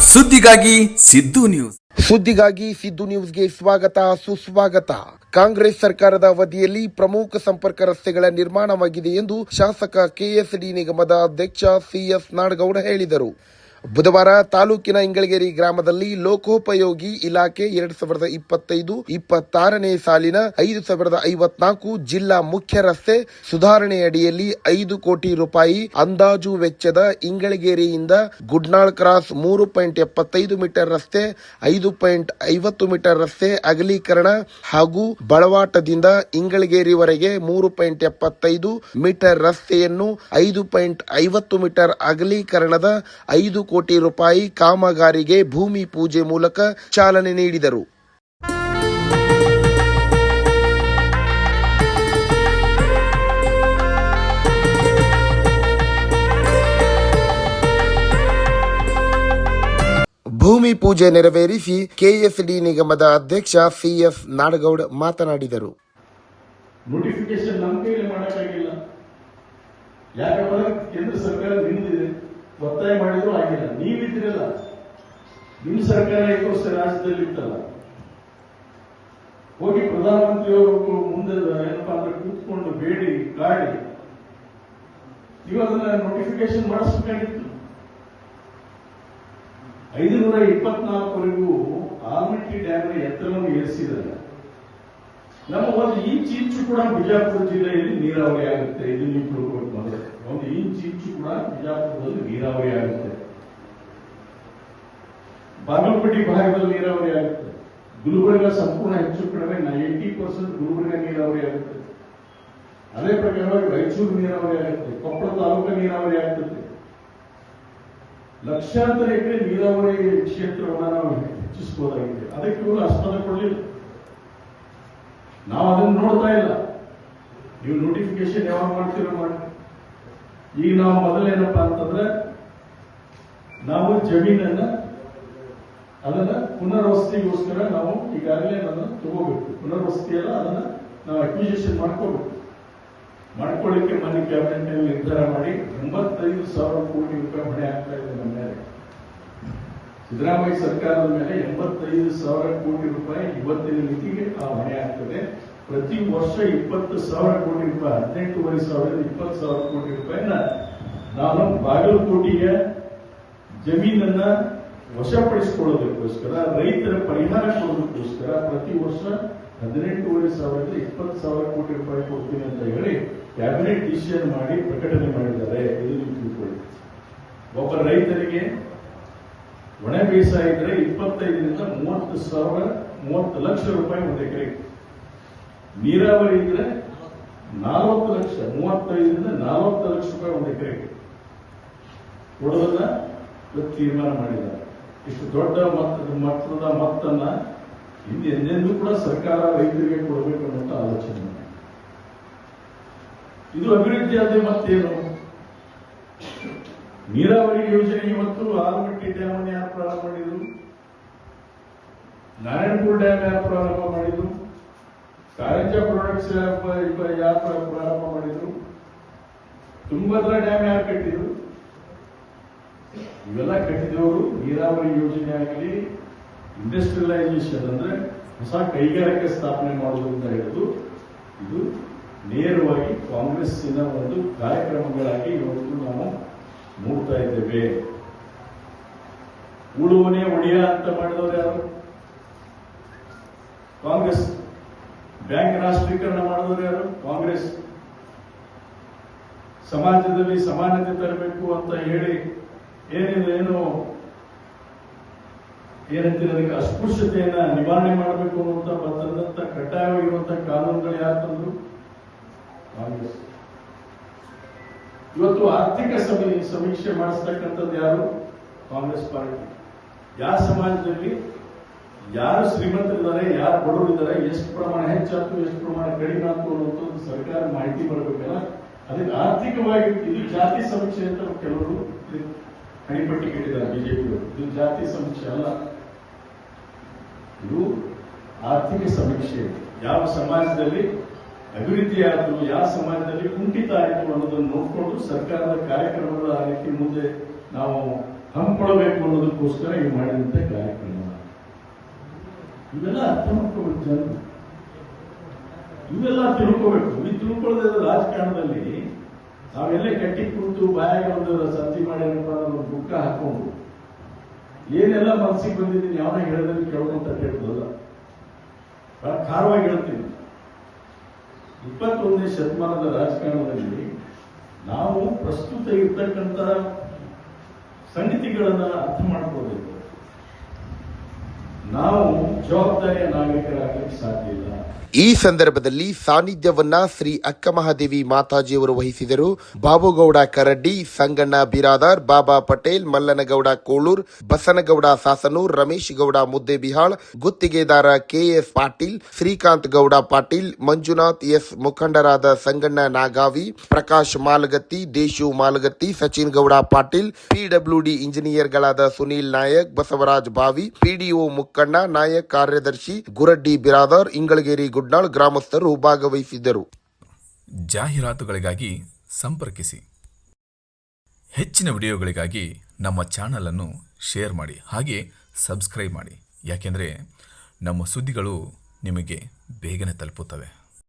ಸುದ್ದಿಗಾಗಿ ಸಿದ್ದು ನ್ಯೂಸ್. ಸುದ್ದಿಗಾಗಿ ಸಿದ್ದು ನ್ಯೂಸ್ಗೆ ಸ್ವಾಗತ ಸುಸ್ವಾಗತ. ಕಾಂಗ್ರೆಸ್ ಸರ್ಕಾರದ ಅವಧಿಯಲ್ಲಿ ಪ್ರಮುಖ ಸಂಪರ್ಕ ರಸ್ತೆಗಳ ನಿರ್ಮಾಣವಾಗಿದೆ ಎಂದು ಶಾಸಕ ಕೆಎಸ್ಡಿ ನಿಗಮದ ಅಧ್ಯಕ್ಷ ಸಿಎಸ್ ನಾಡಗೌಡ ಹೇಳಿದರು. ಬುಧವಾರ ತಾಲೂಕಿನ ಇಂಗಳಗೇರಿ ಗ್ರಾಮದಲ್ಲಿ ಲೋಕೋಪಯೋಗಿ ಇಲಾಖೆ ಎರಡ್ ಸಾವಿರದ ಇಪ್ಪತ್ತೈದು, ಇಪ್ಪತ್ತಾರನೇ ಸಾಲಿನ ಐದು ಸಾವಿರದ ಐವತ್ನಾಲ್ಕು ಜಿಲ್ಲಾ ಮುಖ್ಯ ರಸ್ತೆ ಸುಧಾರಣೆಯಡಿಯಲ್ಲಿ ಐದು ಕೋಟಿ ರೂಪಾಯಿ ಅಂದಾಜು ವೆಚ್ಚದ ಇಂಗಳಗೇರಿಯಿಂದ ಗುಡ್ನಾಳ್ ಕ್ರಾಸ್ ಮೂರು ಪಾಯಿಂಟ್ ಎಪ್ಪತ್ತೈದು ಮೀಟರ್ ರಸ್ತೆ, ಐದು ಪಾಯಿಂಟ್ ಐವತ್ತು ಮೀಟರ್ ರಸ್ತೆ ಅಗಲೀಕರಣ ಹಾಗೂ ಬಳವಾಟದಿಂದ ಇಂಗಳಗೇರಿವರೆಗೆ ಮೂರು ಪಾಯಿಂಟ್ ಎಪ್ಪತ್ತೈದು ಮೀಟರ್ ರಸ್ತೆಯನ್ನು ಐದು ಪಾಯಿಂಟ್ ಐವತ್ತು ಮೀಟರ್ ಅಗಲೀಕರಣದ ಐದು ಕೋಟಿ ರೂಪಾಯಿ ಕಾಮಗಾರಿಗೆ ಭೂಮಿ ಪೂಜೆ ಮೂಲಕ ಚಾಲನೆ ನೀಡಿದರು. ಭೂಮಿ ಪೂಜೆ ನೆರವೇರಿಸಿ ಕೆಎಸ್ಡಿ ನಿಗಮದ ಅಧ್ಯಕ್ಷ ಸಿಎಸ್ ನಾಡಗೌಡ ಮಾತನಾಡಿದರು. ನೋಟಿಫಿಕೇಶನ್ ನಮ್ಮ ಕೈಯಲ್ಲಿ ಮಾಡೋಕ್ಕಾಗಿಲ್ಲ ಯಾಕಂದ್ರೆ ಕೇಂದ್ರ ಸರ್ಕಾರ ನಿಂದಿದೆ ಒತ್ತಾಯ ಮಾಡಿದ್ರು ಆಗಿಲ್ಲ. ನೀವಿದ್ರಲ್ಲ ನಿಮ್ಮ ಸರ್ಕಾರ ವರ್ಷ ರಾಜ್ಯದಲ್ಲಿ ಇತ್ತಲ್ಲ. ಹೋಗಿ ಪ್ರಧಾನಮಂತ್ರಿಯವರು ಮುಂದೆ ಏನಪ್ಪಾ ಅಂದ್ರೆ ಕೂತ್ಕೊಂಡು ಬೇಡಿ ಗಾಡಿ ನೀವು ಅದನ್ನ ನೋಟಿಫಿಕೇಶನ್ ಮಾಡಿಸ್ಬೇಕಾಗಿತ್ತು. ಐದುನೂರ ಇಪ್ಪತ್ನಾಲ್ಕವರೆಗೂ ಆಲ್ಮಟ್ಟಿ ಡ್ಯಾಮ್ನ ಎತ್ತರವನ್ನು ಏರಿಸಿದ್ದಾರೆ. ನಮ್ಮ ಒಂದು ಈ ಚೀಚು ಕೂಡ ಬಿಜಾಪುರ ಜಿಲ್ಲೆಯಲ್ಲಿ ನೀರಾವರಿ ಆಗುತ್ತೆ. ಇದು ನೀವು ಒಂದು ಇಂಚ್ ಕೂಡ ಬಿಜಾಪುರದಲ್ಲಿ ನೀರಾವರಿ ಆಗುತ್ತೆ ಬಾಗಲಕೋಟೆ ಭಾಗದಲ್ಲಿ ನೀರಾವರಿ ಆಗುತ್ತೆ ಗುಲ್ಬರ್ಗ ಸಂಪೂರ್ಣ ಹೆಚ್ಚು ಕಡಿಮೆ ನೈಂಟಿ ಪರ್ಸೆಂಟ್ ಗುಲ್ಬರ್ಗ ನೀರಾವರಿ ಆಗುತ್ತೆ ಅದೇ ಪ್ರಕಾರವಾಗಿ ರಾಯಚೂರು ನೀರಾವರಿ ಆಗುತ್ತೆ ಕೊಪ್ಪಳ ತಾಲೂಕು ನೀರಾವರಿ ಆಗ್ತದೆ ಲಕ್ಷಾಂತರ ಎಕರೆ ನೀರಾವರಿ ಕ್ಷೇತ್ರವನ್ನು ನಾವು ಹೆಚ್ಚಿಸಬಹುದಾಗಿದೆ ಅದಕ್ಕೆ ಇವರು ಅನುದಾನ ಕೊಡಲಿಲ್ಲ ನಾವು ಅದನ್ನ ನೋಡ್ತಾ ಇಲ್ಲ ನೀವು ನೋಟಿಫಿಕೇಶನ್ ಯಾವಾಗ ಮಾಡ್ತೀರೋ ಮಾಡಿ ಈಗ ನಾವು ಮೊದಲೇನಪ್ಪ ಅಂತಂದ್ರೆ ನಾವು ಜಮೀನನ್ನ ಅದನ್ನ ಪುನರ್ವಸತಿಗೋಸ್ಕರ ನಾವು ಈಗಾಗಲೇ ಅದನ್ನ ತಗೋಬೇಕು. ಪುನರ್ವಸತಿ ಅದನ್ನ ನಾವು ಅಕ್ವಿಜೇಷನ್ ಮಾಡ್ಕೋಬೇಕು. ಮಾಡ್ಕೊಳ್ಳಿಕ್ಕೆ ಮನೆ ಕ್ಯಾಬಿನೆಟ್ನಲ್ಲಿ ನಿರ್ಧಾರ ಮಾಡಿ ಎಂಬತ್ತೈದು ಸಾವಿರ ಕೋಟಿ ರೂಪಾಯಿ ಹೊಣೆ ಆಗ್ತಾ ಇದೆ ನಮ್ಮ ಮೇಲೆ. ಸಿದ್ದರಾಮಯ್ಯ ಸರ್ಕಾರದ ಮೇಲೆ ಎಂಬತ್ತೈದು ಸಾವಿರ ಕೋಟಿ ರೂಪಾಯಿ ಇವತ್ತಿನ ಮಿತಿಗೆ ಆ ಹೊಣೆ ಆಗ್ತದೆ. ಪ್ರತಿ ವರ್ಷ ಇಪ್ಪತ್ತು ಸಾವಿರ ಕೋಟಿ ರೂಪಾಯಿ, ಹದಿನೆಂಟೂವರೆ ಸಾವಿರದ ಇಪ್ಪತ್ತು ಸಾವಿರ ಕೋಟಿ ರೂಪಾಯಿನ ನಾನು ಬಾಗಲಕೋಟೆಗೆ ಜಮೀನನ್ನ ವಶಪಡಿಸಿಕೊಳ್ಳೋದಕ್ಕೋಸ್ಕರ, ರೈತರ ಪರಿಹಾರ ಕೊಡೋದಕ್ಕೋಸ್ಕರ ಪ್ರತಿ ವರ್ಷ ಹದಿನೆಂಟೂವರೆ ಸಾವಿರದ ಇಪ್ಪತ್ತು ಸಾವಿರ ಕೋಟಿ ರೂಪಾಯಿ ಕೊಡ್ತೀನಿ ಅಂತ ಹೇಳಿ ಕ್ಯಾಬಿನೆಟ್ ಡಿಸಿಷನ್ ಮಾಡಿ ಪ್ರಕಟಣೆ ಮಾಡಿದ್ದಾರೆ. ಇದು ನೀವು ತಿಳ್ಕೊಳ್ಳಿ. ಒಬ್ಬ ರೈತರಿಗೆ ಒಣ ಬೇಸಾಯ ಇದ್ರೆ ಇಪ್ಪತ್ತೈದರಿಂದ ಮೂವತ್ತು ಸಾವಿರ, ಮೂವತ್ತು ಲಕ್ಷ ರೂಪಾಯಿ ಒಂದು ಎಕರೆಗೆ ನೀರಾವರಿ ಇದ್ರೆ ನಾಲ್ವತ್ತು ಲಕ್ಷ, ಮೂವತ್ತೈದರಿಂದ ನಾಲ್ವತ್ತು ಲಕ್ಷ ರೂಪಾಯಿ ಒಂದು ಎಕರೆಗೆ ಕೊಡೋದನ್ನ ತೀರ್ಮಾನ ಮಾಡಿದ್ದಾರೆ. ಇಷ್ಟು ದೊಡ್ಡ ಮೊತ್ತದ ಮೊತ್ತನ್ನ ಹಿಂದೆ ಎಂದೆಂದೂ ಕೂಡ ಸರ್ಕಾರ ರೈತರಿಗೆ ಕೊಡಬೇಕು ಅನ್ನುವಂತ ಆಲೋಚನೆ. ಇದು. ಅಭಿವೃದ್ಧಿ ಆದ್ರೆ ಮತ್ತೇನು? ನೀರಾವರಿ ಯೋಜನೆ ಇವತ್ತು ಆಲಮಟ್ಟಿ ಡ್ಯಾಮ್ ಯಾರು ಪ್ರಾರಂಭ ಮಾಡಿದ್ರು? ನಾರಾಯಣಪುರ ಡ್ಯಾಮ್ ಯಾರು ಪ್ರಾರಂಭ ಮಾಡಿದ್ರು? ಕಾರಂಜ ಪ್ರಾಡಕ್ಟ್ಸ್ ಯಾರು ಪ್ರಾರಂಭ ಮಾಡಿದ್ರು? ತುಂಗಭದ್ರಾ ಡ್ಯಾಮ್ ಯಾರು ಕಟ್ಟಿದ್ರು? ಇವೆಲ್ಲ ಕಟ್ಟಿದವರು ನೀರಾವರಿ ಯೋಜನೆ ಆಗಲಿ ಇಂಡಸ್ಟ್ರಿಯಲೈಸೇಷನ್ ಅಂದ್ರೆ ಹೊಸ ಕೈಗಾರಿಕೆ ಸ್ಥಾಪನೆ ಮಾಡುವುದರಿಂದ ಹಿಡಿದು ಇದು ನೇರವಾಗಿ ಕಾಂಗ್ರೆಸ್ಸಿನ ಒಂದು ಕಾರ್ಯಕ್ರಮಗಳಾಗಿ ಇವತ್ತು ನಾವು ನೋಡ್ತಾ ಇದ್ದೇವೆ. ಉಳುವನೆ ಒಡೆಯ ಅಂತ ಮಾಡಿದವರು ಯಾರು? ಕಾಂಗ್ರೆಸ್. ಬ್ಯಾಂಕ್ ರಾಷ್ಟ್ರೀಕರಣ ಮಾಡಿದವರು ಯಾರು? ಕಾಂಗ್ರೆಸ್. ಸಮಾಜದಲ್ಲಿ ಸಮಾನತೆ ತರಬೇಕು ಅಂತ ಹೇಳಿ ಏನಿದೆ, ಏನು? ಏನಂತೀರ ಅದಕ್ಕೆ? ಅಸ್ಪೃಶ್ಯತೆಯನ್ನ ನಿವಾರಣೆ ಮಾಡಬೇಕು ಅನ್ನುವಂತ ಬಂದಂತ ಕಡ್ಡಾಯವಾಗಿರುವಂತಹ ಕಾನೂನುಗಳು ಯಾರು ತಂದ್ರು? ಕಾಂಗ್ರೆಸ್. ಇವತ್ತು ಆರ್ಥಿಕ ಸಮೀ, ಸಮೀಕ್ಷೆ ಮಾಡಿಸ್ತಕ್ಕಂಥದ್ದು ಯಾರು? Congress party. ಯಾವ ಸಮಾಜದಲ್ಲಿ ಯಾರು ಶ್ರೀಮಂತರಿದ್ದಾರೆ ಯಾರು ಬಡವರಿದ್ದಾರೆ ಎಷ್ಟು ಪ್ರಮಾಣ ಹೆಚ್ಚಾಯ್ತು ಎಷ್ಟು ಪ್ರಮಾಣ ಕಡಿಮೆ ಆಯ್ತು ಅನ್ನುವಂಥದ್ದು ಸರ್ಕಾರ ಮಾಹಿತಿ ಬರಬೇಕಲ್ಲ? ಅದಕ್ಕೆ ಆರ್ಥಿಕವಾಗಿ ಇದು ಜಾತಿ ಸಮೀಕ್ಷೆ ಅಂತ ಕೆಲವರು ಹಣಿಪಟ್ಟಿ ಕೇಳಿದ್ದಾರೆ ಬಿಜೆಪಿ ಇದು ಜಾತಿ ಸಮೀಕ್ಷೆ ಅಲ್ಲ. ಇದು ಆರ್ಥಿಕ ಸಮೀಕ್ಷೆ. ಯಾವ ಸಮಾಜದಲ್ಲಿ ಅಭಿವೃದ್ಧಿ ಆಯಿತು, ಯಾವ ಸಮಾಜದಲ್ಲಿ ಕುಂಠಿತ ಆಯಿತು ಅನ್ನೋದನ್ನು ನೋಡಿಕೊಂಡು ಸರ್ಕಾರದ ಕಾರ್ಯಕ್ರಮಗಳ ಆ ರೀತಿ ಮುಂದೆ ನಾವು ಹಮ್ಮಿಕೊಳ್ಬೇಕು ಅನ್ನೋದಕ್ಕೋಸ್ಕರ ಈ ಮಾಡಿದಂಥ ಕಾರ್ಯಕ್ರಮ. ಇವೆಲ್ಲ ಅರ್ಥ ಮಾಡ್ಕೋಬೇಕು ಜನರು ಇವೆಲ್ಲ ತಿಳ್ಕೋಬೇಕು. ಈ ತಿಳ್ಕೊಳ್ಳೋದೇ ರಾಜಕಾರಣದಲ್ಲಿ ನಾವೆಲ್ಲೇ ಕಟ್ಟಿ ಕೂತು ಬಾಯಾಗ ಒಂದು ಸಂತಿ ಮಾಡಿ ಅನ್ನೋ ಬುಕ್ಕ ಹಾಕೊಂಡು ಏನೆಲ್ಲ ಮನಸ್ಸಿಗೆ ಬಂದಿದ್ದೀನಿ ಯಾವನ ಹೇಳಿದ್ರೆ ಕೇಳ್ಬೋದಲ್ಲ ಬಹಳ ಖಾರವಾಗಿ ಹೇಳ್ತೀನಿ. ಇಪ್ಪತ್ತೊಂದನೇ ಶತಮಾನದ ರಾಜಕಾರಣದಲ್ಲಿ ನಾವು ಪ್ರಸ್ತುತ ಇರ್ತಕ್ಕಂಥ ಸಂಗತಿಗಳನ್ನ ಅರ್ಥ ಮಾಡ್ಕೋಬೇಕು. ನಾವು ಈ ಸಂದರ್ಭದಲ್ಲಿ ಸಾನ್ನಿಧ್ಯವನ್ನ ಶ್ರೀ ಅಕ್ಕ ಮಹಾದೇವಿ ಮಾತಾಜಿಯವರು ವಹಿಸಿದರು. ಬಾಬುಗೌಡ ಕರಡ್ಡಿ ಸಂಗಣ್ಣ ಬಿರಾದಾರ್, ಬಾಬಾ ಪಟೇಲ್, ಮಲ್ಲನಗೌಡ ಕೋಳೂರ್, ಬಸನಗೌಡ ಸಾಸನೂರ್ ರಮೇಶ್ ಗೌಡ ಮುದ್ದೆಬಿಹಾಳ್, ಗುತ್ತಿಗೆದಾರ ಕೆಎಸ್ ಪಾಟೀಲ್, ಶ್ರೀಕಾಂತ್ ಗೌಡ ಪಾಟೀಲ್, ಮಂಜುನಾಥ್ ಎಸ್ ಮುಖಂಡರಾದ ಸಂಗಣ್ಣ ನಾಗಾವಿ, ಪ್ರಕಾಶ್ ಮಾಲಗತ್ತಿ, ದೇಶು ಮಾಲಗತ್ತಿ, ಸಚಿನ್ ಗೌಡ ಪಾಟೀಲ್ ಪಿಡಬ್ಲ್ಯೂಡಿ ಇಂಜಿನಿಯರ್ಗಳಾದ ಸುನೀಲ್ ನಾಯಕ್, ಬಸವರಾಜ್ ಬಾವಿ ಪಿಡಿಒ ಮುಕ್ಕಣ್ಣ ನಾಯಕ್ ಕಾರ್ಯದರ್ಶಿ ಗುರಡ್ಡಿ ಬಿರಾದರ್, ಇಂಗಳಗೇರಿ ಗುಡ್ನಾಳ್ ಗ್ರಾಮಸ್ಥರು ಭಾಗವಹಿಸಿದ್ದರು. ಜಾಹೀರಾತುಗಳಿಗಾಗಿ ಸಂಪರ್ಕಿಸಿ. ಹೆಚ್ಚಿನ ವಿಡಿಯೋಗಳಿಗಾಗಿ ನಮ್ಮ ಚಾನಲನ್ನು ಶೇರ್ ಮಾಡಿ, ಹಾಗೆ ಸಬ್ಸ್ಕ್ರೈಬ್ ಮಾಡಿ. ಯಾಕೆಂದರೆ ನಮ್ಮ ಸುದ್ದಿಗಳು ನಿಮಗೆ ಬೇಗನೆ ತಲುಪುತ್ತವೆ.